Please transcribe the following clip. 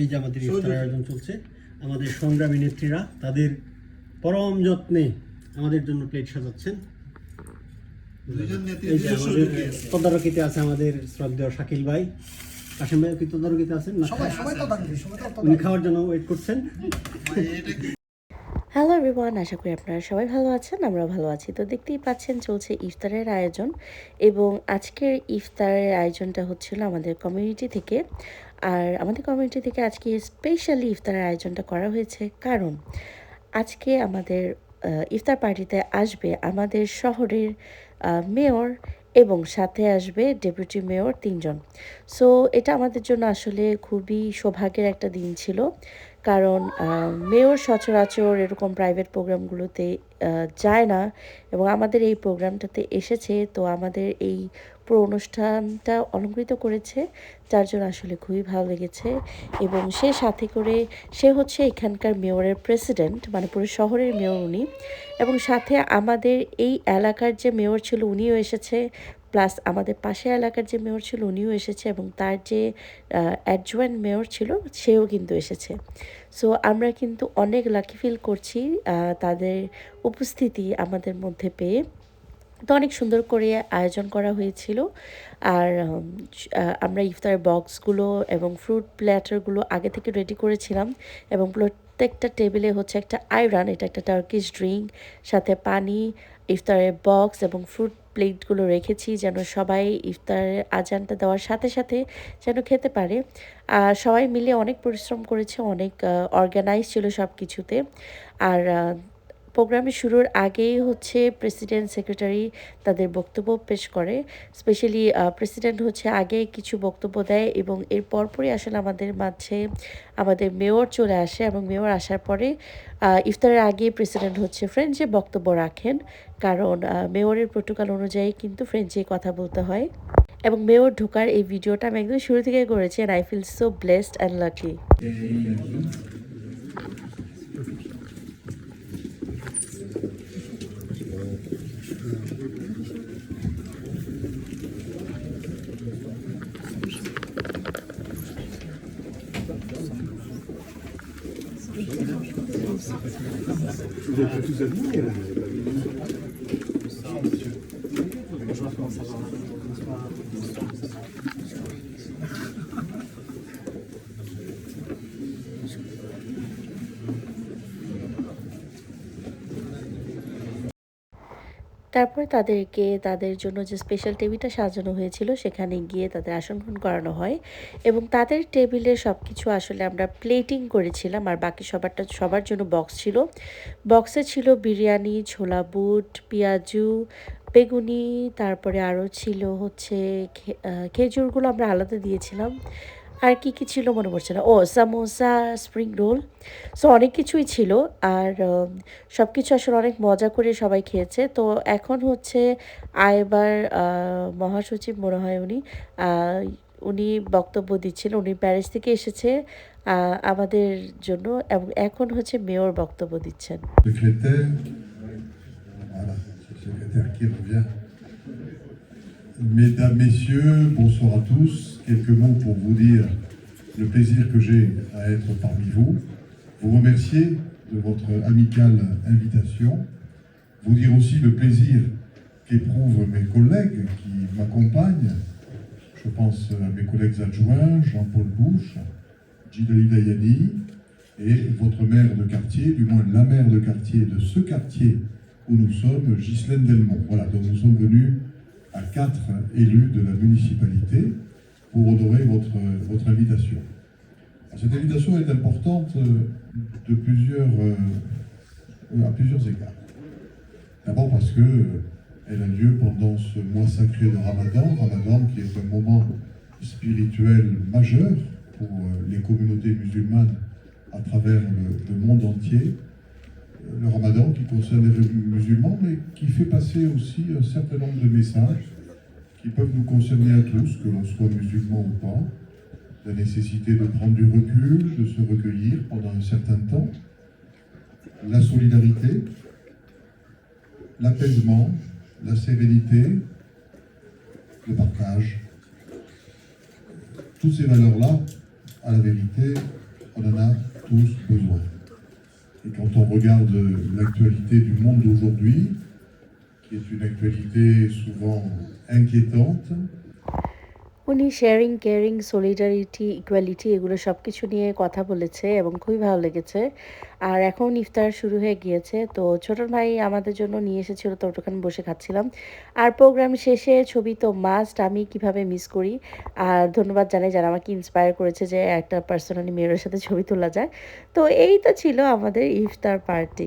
এই যে আমাদের ইফতার আয়োজন চলছে আমাদের সংগ্রামী নেত্রীরা তাদের পরম যত্নে আমাদের জন্য প্লেট সাজাচ্ছেন। এই যে আমাদের তদারকিতে আছে আমাদের শ্রদ্ধেয় শাকিল ভাই। কাশিম ভাই কি তদারকিতে আছেন? না। উনি খাওয়ার জন্য ওয়েট করছেন। হ্যালো এভরিওয়ান আশা করি আপনারা সবাই ভালো আছেন, আমরাও ভালো আছি। তো দেখতেই পাচ্ছেন, চলছে ইফতারের আয়োজন এবং আজকের ইফতারের আয়োজনটা হচ্ছিল আমাদের কমিউনিটি থেকে। আর আমাদের কমিউনিটি থেকে আজকে স্পেশালি ইফতারের আয়োজনটা করা হয়েছে। কারণ আজকে আমাদের ইফতার পার্টিতে আসবে আমাদের শহরের মেয়র এবং সাথে আসবে ডেপুটি মেয়র তিনজন। সো এটা আমাদের জন্য আসলে খুবই সৌভাগ্যের একটা দিন ছিল। কারণ মেয়র সচরাচর এরকম প্রাইভেট প্রোগ্রামগুলোতে যায় না এবং আমাদের এই প্রোগ্রামটাতে এসেছে। তো আমাদের এই পুরো অনুষ্ঠানটা অলঙ্কৃত করেছে। যার জন্য আসলে খুবই ভালো লেগেছে এবং সে সাথে করে সে হচ্ছে এখানকার মেয়রের প্রেসিডেন্ট মানে পুরো শহরের মেয়র উনি। এবং সাথে আমাদের এই এলাকার যে মেয়র ছিল, উনিও এসেছে। প্লাস আমাদের পাশের এলাকার যে মেয়র ছিল উনিও এসেছে এবং তার যে অ্যাডজয়েন্ট মেয়র ছিল সেও কিন্তু এসেছে। সো আমরা কিন্তু অনেক লাকি ফিল করছি তাদের উপস্থিতি আমাদের মধ্যে পেয়ে। তো অনেক সুন্দর করে আয়োজন করা হয়েছিল। আর আমরা ইফতার বক্সগুলো এবং ফ্রুট প্ল্যাটারগুলো আগে থেকে রেডি করেছিলাম এবং প্রত্যেকটা টেবিলে হচ্ছে একটা আয়রন এটা একটা টার্কিশ ড্রিঙ্ক সাথে পানি, ইফতারের বক্স এবং ফ্রুট প্লেটগুলো রেখেছি যেন সবাই ইফতারের আজানটা দেওয়ার সাথে সাথে যেন খেতে পারে। আর সবাই মিলে অনেক পরিশ্রম করেছে, অনেক অর্গানাইজ ছিল সব কিছুতে আর প্রোগ্রামের শুরুর আগেই হচ্ছে প্রেসিডেন্ট সেক্রেটারি তাদের বক্তব্য পেশ করে। স্পেশালি প্রেসিডেন্ট হচ্ছে আগে কিছু বক্তব্য দেয় এবং এর পরপরই আসলে আমাদের মাঝে আমাদের মেয়র চলে আসে এবং মেয়র আসার পরে ইফতারের আগে প্রেসিডেন্ট হচ্ছে ফ্রেঞ্চে বক্তব্য রাখেন। কারণ মেয়রের প্রোটোকল অনুযায়ী কিন্তু ফ্রেঞ্চে কথা বলতে হয়। এবং মেয়র ঢোকার এই ভিডিওটা আমি একদম শুরু থেকে করেছি I feel so blessed and lucky Vous êtes tous alignés তারপরে তাদেরকে, তাদের জন্য যে স্পেশাল টেবিলটা সাজানো হয়েছিল, সেখানে গিয়ে তাদের আসন গ্রহণ করানো হয়। এবং তাদের টেবিলে সব কিছু আসলে আমরা প্লেটিং করেছিলাম, আর বাকি সবারটা, সবার জন্য বক্স ছিল। বক্সে ছিল বিরিয়ানি, ছোলা বুট, পেঁয়াজু, বেগুনি, তারপরে আরও ছিল হচ্ছে খেজুরগুলো আমরা আলাদা দিয়েছিলাম। আর কি কি ছিল মনে পড়ছে না? ও, সামোসা স্প্রিং রোল সো অনেক কিছুই ছিল। আর সব কিছু আসলে অনেক মজা করে সবাই খেয়েছে। তো এখন হচ্ছে আয়বার মহাসচিব মনে হয় উনি উনি বক্তব্য দিচ্ছেন। উনি প্যারিস থেকে এসেছে আমাদের জন্য এবং এখন হচ্ছে মেয়র বক্তব্য দিচ্ছেন। Mesdames, Messieurs, bonsoir à tous. Quelques mots pour vous dire le plaisir que j'ai à être parmi vous. Vous remercier de votre amicale invitation. Vous dire aussi le plaisir qu'éprouvent mes collègues qui m'accompagnent. Je pense à mes collègues adjoints, Jean-Paul Bouche, Gidali Dayani, et votre maire de quartier, du moins la maire de quartier de ce quartier où nous sommes, Ghislaine Delmont. Voilà, donc nous sommes venus à quatre élus de la municipalité pour honorer votre, votre invitation. Cette invitation est importante euh, de plusieurs, euh, à plusieurs égards. D'abord parce que euh, elle a lieu pendant ce mois sacré de Ramadan, Ramadan qui est un moment spirituel majeur pour les communautés musulmanes à travers le monde entier. Le Ramadan qui concerne les musulmans, mais qui fait passer aussi un certain nombre de messages qui peuvent nous concerner à tous, que l'on soit musulman ou pas. La nécessité de prendre du recul, de se recueillir pendant un certain temps. La solidarité, l'apaisement, la sérénité, le partage. toutes ces valeurs-là, à la vérité, on en a tous besoin. Et quand on regarde l'actualité du monde d'aujourd'hui, qui est une actualité souvent inquiétante, উনি sharing caring solidarity equality এগুলো সব কিছু নিয়ে কথা বলেছে এবং খুবই ভালো লেগেছে। আর এখন ইফতার শুরু হয়ে গিয়েছে, তো ছোট ভাই আমাদের জন্য নিয়ে এসেছিল, তো ওখানে বসে খাচ্ছিলাম। আর প্রোগ্রাম শেষে ছবি তো মাস্ট আমি কীভাবে মিস করি? আর ধন্যবাদ জানাই যারা আমাকে ইন্সপায়ার করেছে যে একটা পার্সোনালি মেয়ের সাথে ছবি তোলা যায়। তো এই তো ছিল আমাদের ইফতার পার্টি